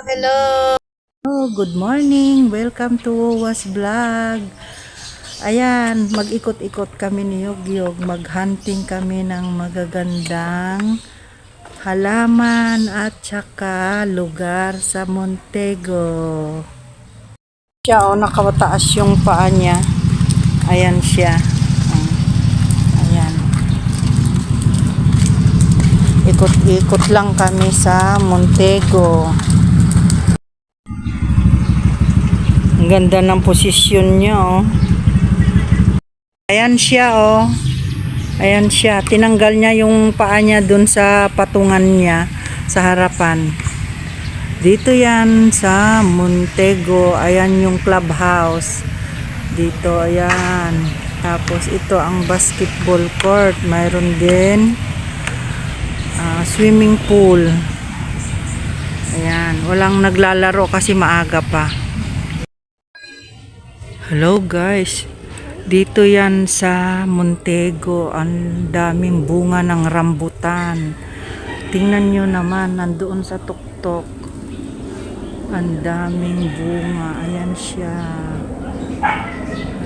Hello! Oh, good morning! Welcome to Was Vlog. Ayan, mag-ikot-ikot kami ni Yogyog. Mag-hunting kami ng magagandang halaman at saka lugar sa Montego. Siya, oh, nakawataas yung paa niya. Ayan siya. Ayan. Ikot-ikot lang kami sa Montego. Ang ganda ng posisyon niya, oh. Ayan siya, oh. Ayan siya. Tinanggal niya yung paa niya dun sa patungan niya sa harapan. Dito yan sa Montego. Ayan yung clubhouse. Dito, ayan. Tapos ito ang basketball court. Mayroon din ah, swimming pool. Ayan. Walang naglalaro kasi maaga pa. Hello guys. Dito yan sa Montego. Ang daming bunga ng rambutan. Tingnan nyo naman, nandoon sa tuktok. Ang daming bunga. Ayan siya.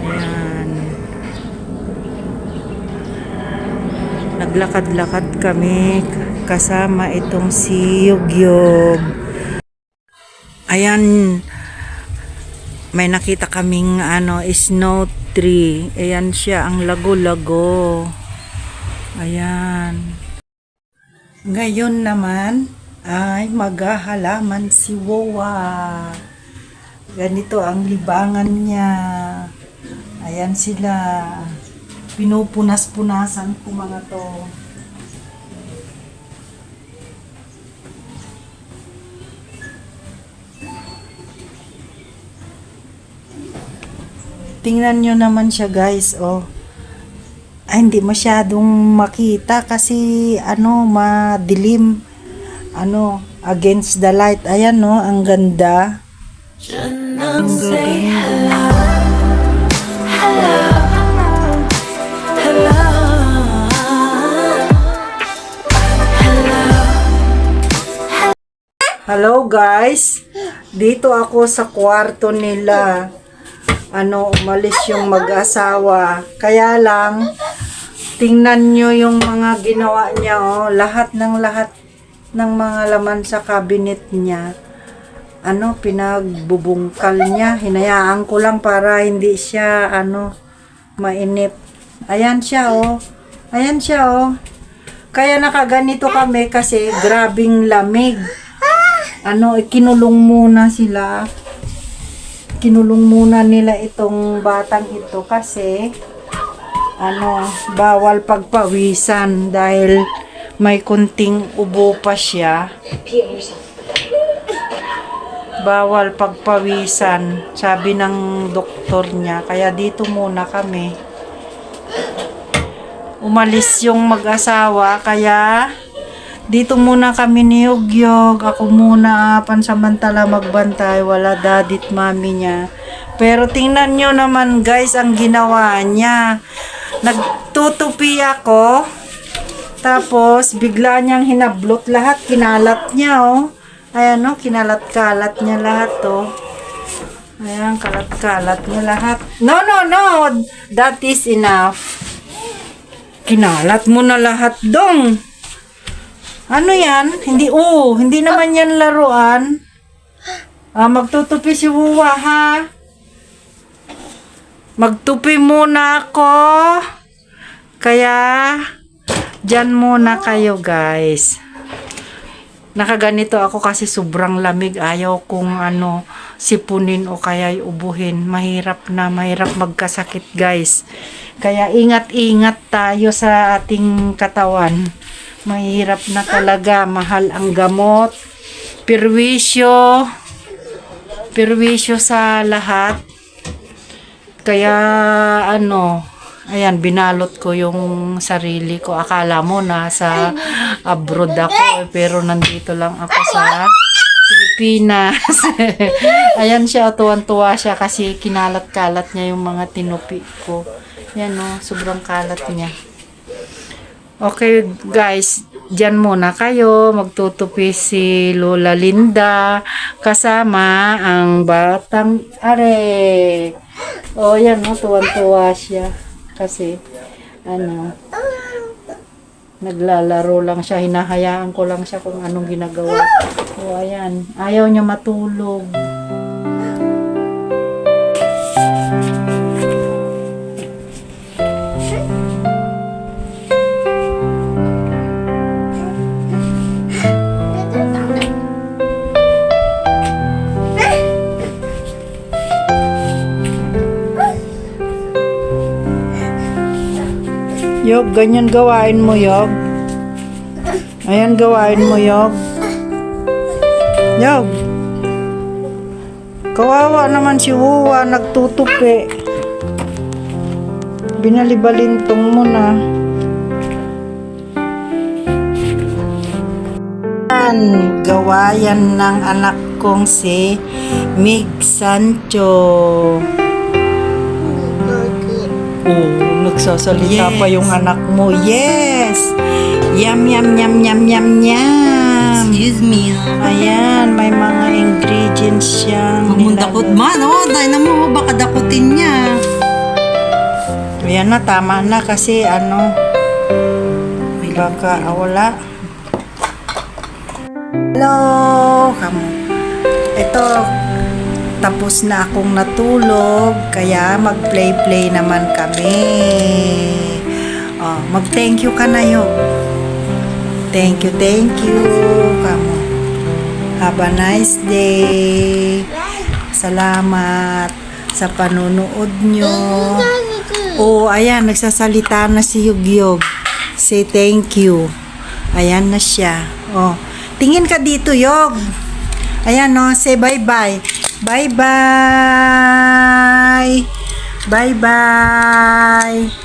Ayan. Naglakad-lakad kami kasama itong si Yugyog. Ayan, may nakita kaming ano, snow tree. Ayan siya, ang lago-lago. Ayan. Ngayon naman ay maghahalaman si Wowa. Ganito ang libangan niya. Ayan sila. Pinupunas-punasan ko mga to. Tingnan nyo naman siya guys, oh. Ay, hindi masyadong makita kasi ano, madilim. Ano, against the light. Ayan no, ang ganda. Ang gaganda. Hello guys. Dito ako sa kwarto nila. Ano, umalis yung mag-asawa. Kaya lang, tingnan nyo yung mga ginawa niya, oh. Lahat ng lahat ng mga laman sa cabinet niya. Ano, pinagbubungkal niya. Hinayaan ko lang para hindi siya, ano, mainip. Ayan siya, oh. Ayan siya, oh. Kaya nakaganito kami kasi grabing lamig. Ano, ikinulong muna sila kinulong muna nila itong batang ito kasi ano, bawal pagpawisan dahil may kunting ubo pa siya. Bawal pagpawisan, sabi ng doktor niya. Kaya dito muna kami. Umalis yung mag-asawa, kaya dito muna kami ni Yugyog. Ako muna pansamantala magbantay. Wala dadit mami niya. Pero tingnan nyo naman guys ang ginawa niya. Nagtutupi ako. Tapos bigla niyang hinablot lahat. Kinalat niya oh. Ayan oh, kinalat-kalat niya lahat oh. Ayan, kalat-kalat niya lahat. No, no, no. That is enough. Kinalat mo na lahat dong. Ano yan? Hindi, oh, hindi naman yan laruan. Ah, magtutupi si Wuwa, ha? Magtupi muna ako. Kaya, dyan muna kayo, guys. Nakaganito ako kasi sobrang lamig. Ayaw kong ano, sipunin o kaya ubuhin. Mahirap na, mahirap magkasakit, guys. Kaya ingat-ingat tayo sa ating katawan mahirap na talaga. Mahal ang gamot. Perwisyo. Perwisyo sa lahat. Kaya ano ayan binalot ko yung sarili ko. Akala mo na sa abroad ako eh, pero nandito lang ako sa Pilipinas. Ayan siya tuwan-tuwa siya kasi kinalat-kalat niya yung mga tinupi ko. Yan o sobrang kalat niya Okay, guys, dyan muna kayo. Magtutupi si Lola Linda kasama ang batang are. O, yan, no, tuwan-tuwa siya. Kasi, ano, naglalaro lang siya. Hinahayaan ko lang siya kung anong ginagawa. O, ayan. Ayaw niya matulog. Yog, ganyan gawain mo, Yog. Ayan gawain mo, Yog. Yog. Kawawa naman si Wuwa, nagtutupi. Binalibalintong mo na. Yan, gawayan ng anak kong si Mig Sancho. Oh, nagsasalita pa yung anak mo. Yes! Yum, yum, yum, yum, yum, yum. Excuse me. Ayan, may mga ingredients siyang Mamundakot man. Oh, dahil na mo, baka dakutin niya. Ayan na, tama na kasi ano, baka ah, wala. Hello! Kamu. Ito, tapos na akong natulog, kaya mag-play-play naman kami. Oh, mag-thank you ka na yun. Thank you, thank you. Kamu. Have a nice day. Salamat sa panunood nyo. Oo, ayan, nagsasalita na si Yugyog. Say thank you. Ayan na siya. Oh, tingin ka dito, Yog. Ayan, no, say bye-bye. Bye-bye. Bye-bye.